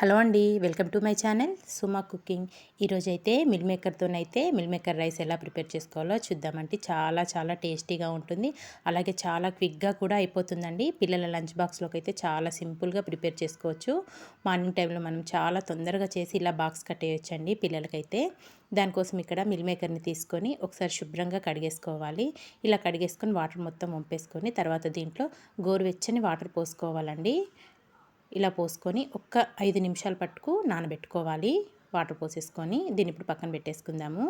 Hello అండి welcome to my channel Suma cooking. ఈరోజైతే meal మేకర్తోనైతే మిల్ మేకర్ రైస్ ఎలా ప్రిపేర్ చేసుకోవాలో చూద్దామంటే చాలా చాలా టేస్టీగా ఉంటుంది. అలాగే చాలా క్విక్గా కూడా అయిపోతుందండి. పిల్లల లంచ్ బాక్స్లోకి అయితే చాలా సింపుల్గా ప్రిపేర్ చేసుకోవచ్చు. మార్నింగ్ టైంలో మనం చాలా తొందరగా చేసి ఇలా బాక్స్ కట్టేయచ్చండి పిల్లలకైతే. దానికోసం ఇక్కడ మిల్ మేకర్ని తీసుకొని ఒకసారి శుభ్రంగా కడిగేసుకోవాలి. ఇలా కడిగేసుకొని వాటర్ మొత్తం వంపేసుకొని తర్వాత దీంట్లో గోరువెచ్చని వాటర్ పోసుకోవాలండి. ఇలా పోసుకొని ఒక్క ఐదు నిమిషాల పట్టుకు నానబెట్టుకోవాలి. వాటర్ పోసేసుకొని దీన్ని ఇప్పుడు పక్కన పెట్టేసుకుందాము.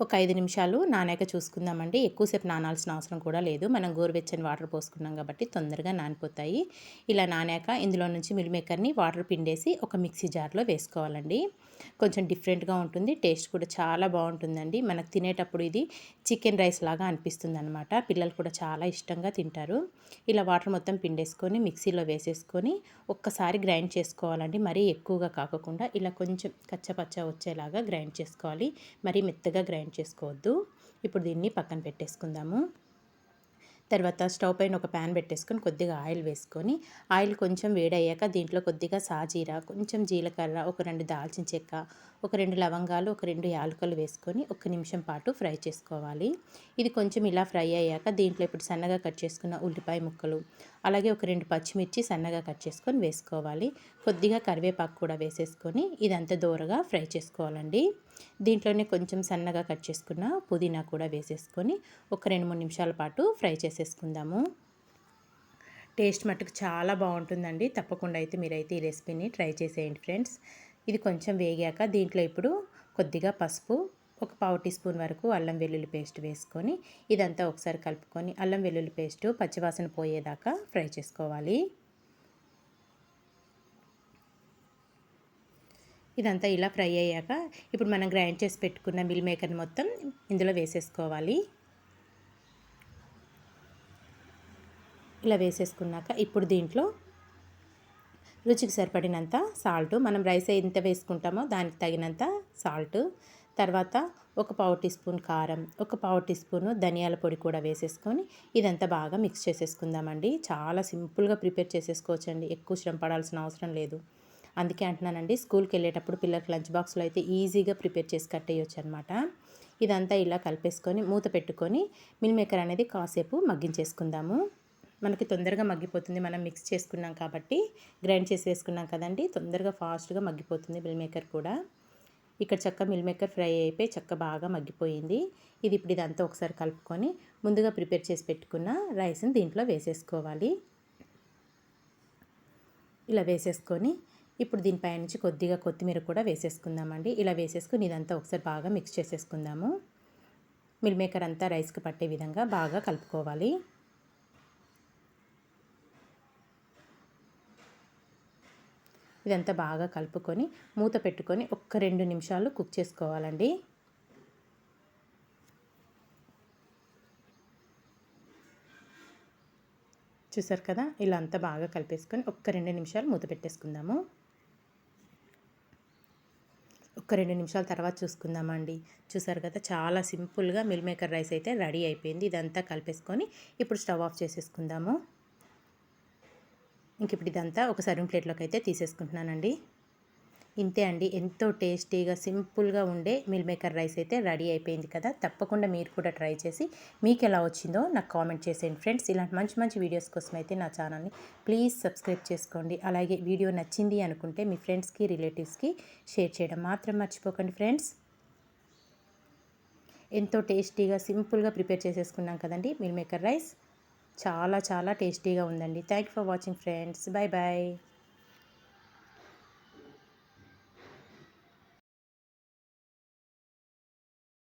ఒక ఐదు నిమిషాలు నానాక చూసుకుందామండి. ఎక్కువసేపు నానాల్సిన అవసరం కూడా లేదు. మనం గోరువెచ్చని వాటర్ పోసుకున్నాం కాబట్టి తొందరగా నానిపోతాయి. ఇలా నానాక ఇందులో నుంచి మిల్ మేకర్ని వాటర్ పిండేసి ఒక మిక్సీ జార్లో వేసుకోవాలండి. కొంచెం డిఫరెంట్గా ఉంటుంది. టేస్ట్ కూడా చాలా బాగుంటుందండి. మనకు తినేటప్పుడు ఇది చికెన్ రైస్ లాగా అనిపిస్తుంది అనమాట పిల్లలు కూడా చాలా ఇష్టంగా తింటారు. ఇలా వాటర్ మొత్తం పిండేసుకొని మిక్సీలో వేసేసుకొని ఒక్కసారి గ్రైండ్ చేసుకోవాలండి. మరీ ఎక్కువగా కాకుండా ఇలా కొంచెం కచ్చపచ్చ వచ్చేలాగా గ్రైండ్ చేసుకోవాలి. మరీ మెత్తగా గ్రైండ్ చేసుకోవద్దు. ఇప్పుడు దీన్ని పక్కన పెట్టేసుకుందాము. తర్వాత స్టవ్ పైన ఒక ప్యాన్ పెట్టేసుకొని కొద్దిగా ఆయిల్ వేసుకొని ఆయిల్ కొంచెం వేడయ్యాక దీంట్లో కొద్దిగా సాజీరా కొంచెం జీలకర్ర ఒక రెండు దాల్చిన చెక్క ఒక రెండు లవంగాలు ఒక రెండు యాలకలు వేసుకొని ఒక నిమిషం పాటు ఫ్రై చేసుకోవాలి. ఇది కొంచెం ఇలా ఫ్రై అయ్యాక దీంట్లో ఇప్పుడు సన్నగా కట్ చేసుకున్న ఉల్లిపాయ ముక్కలు అలాగే ఒక రెండు పచ్చిమిర్చి సన్నగా కట్ చేసుకొని వేసుకోవాలి. కొద్దిగా కరివేపాకు కూడా వేసేసుకొని ఇదంతా దూరగా ఫ్రై చేసుకోవాలండి. దీంట్లోనే కొంచెం సన్నగా కట్ చేసుకున్న పుదీనా కూడా వేసేసుకొని ఒక రెండు మూడు నిమిషాల పాటు ఫ్రై చేసేసుకుందాము. టేస్ట్ మట్టుకు చాలా బాగుంటుందండి. తప్పకుండా అయితే మీరైతే ఈ రెసిపీని ట్రై చేసేయండి ఫ్రెండ్స్. ఇది కొంచెం వేగాక దీంట్లో ఇప్పుడు కొద్దిగా పసుపు ఒక పావు టీ స్పూన్ వరకు అల్లం వెల్లుల్లి పేస్ట్ వేసుకొని ఇదంతా ఒకసారి కలుపుకొని అల్లం వెల్లుల్లి పేస్ట్ పచ్చివాసన పోయేదాకా ఫ్రై చేసుకోవాలి. ఇదంతా ఇలా ఫ్రై అయ్యాక ఇప్పుడు మనం గ్రైండ్ చేసి పెట్టుకున్న మిల్ మేకర్ని మొత్తం ఇందులో వేసేసుకోవాలి. ఇలా వేసేసుకున్నాక ఇప్పుడు దీంట్లో రుచికి సరిపడినంత సాల్ట్ మనం రైస్ ఎంత వేసుకుంటామో దానికి తగినంత సాల్ట్ తర్వాత ఒక పావు టీ స్పూన్ కారం ఒక పావు టీ స్పూను ధనియాల పొడి కూడా వేసేసుకొని ఇదంతా బాగా మిక్స్ చేసేసుకుందామండి. చాలా సింపుల్గా ప్రిపేర్ చేసేసుకోవచ్చండి. ఎక్కువ శ్రమ పడాల్సిన అవసరం లేదు. అందుకే అంటున్నానండి స్కూల్కి వెళ్ళేటప్పుడు పిల్లలకి లంచ్ బాక్స్లో అయితే ఈజీగా ప్రిపేర్ చేసి కట్టేయచ్చు అనమాట ఇదంతా ఇలా కలిపేసుకొని మూత పెట్టుకొని మిల్ మేకర్ అనేది కాసేపు మగ్గించేసుకుందాము. మనకి తొందరగా మగ్గిపోతుంది మనం మిక్స్ చేసుకున్నాం కాబట్టి గ్రైండ్ చేసి వేసుకున్నాం కదండి తొందరగా ఫాస్ట్గా మగ్గిపోతుంది మిల్ మేకర్ కూడా. ఇక్కడ చక్క మిల్ మేకర్ ఫ్రై అయిపోయి చక్క బాగా మగ్గిపోయింది. ఇది ఇప్పుడు ఇదంతా ఒకసారి కలుపుకొని ముందుగా ప్రిపేర్ చేసి పెట్టుకున్న రైస్ని దీంట్లో వేసేసుకోవాలి. ఇలా వేసేసుకొని ఇప్పుడు దీనిపై నుంచి కొద్దిగా కొత్తిమీర కూడా వేసేసుకుందామండి. ఇలా వేసేసుకుని ఇదంతా ఒకసారి బాగా మిక్స్ చేసేసుకుందాము. మిల్ మేకర్ అంతా రైస్కి పట్టే విధంగా బాగా కలుపుకోవాలి. ఇదంతా బాగా కలుపుకొని మూత పెట్టుకొని ఒక్క రెండు నిమిషాలు కుక్ చేసుకోవాలండి. చూసారు కదా? ఇలా అంతా బాగా కలిపేసుకొని ఒక్క రెండు నిమిషాలు మూత పెట్టేసుకుందాము. ఒక రెండు నిమిషాల తర్వాత చూసుకుందామండి. చూసారు కదా చాలా సింపుల్గా మిల్ మేకర్ రైస్ అయితే రెడీ అయిపోయింది. ఇదంతా కలిపేసుకొని ఇప్పుడు స్టవ్ ఆఫ్ చేసేసుకుందాము. ఇంక ఇప్పుడు ఇదంతా ఒక సర్వింగ్ ప్లేట్లోకి అయితే తీసేసుకుంటున్నానండి. ఇంతే అండి. ఎంతో టేస్టీగా సింపుల్గా ఉండే మిల్ మేకర్ రైస్ అయితే రెడీ అయిపోయింది కదా. తప్పకుండా మీరు కూడా ట్రై చేసి మీకు ఎలా వచ్చిందో నాకు కామెంట్ చేసేయండి. ఫ్రెండ్స్ ఇలాంటి మంచి మంచి వీడియోస్ కోసం అయితే నా ఛానల్ని ప్లీజ్ సబ్స్క్రైబ్ చేసుకోండి. అలాగే వీడియో నచ్చింది అనుకుంటే మీ ఫ్రెండ్స్కి రిలేటివ్స్కి షేర్ చేయడం మాత్రం మర్చిపోకండి ఫ్రెండ్స్. ఎంతో టేస్టీగా సింపుల్గా ప్రిపేర్ చేసేసుకున్నాం కదండి మిల్ మేకర్ రైస్. చాలా చాలా టేస్టీగా ఉందండి. Thank for watching friends. Bye bye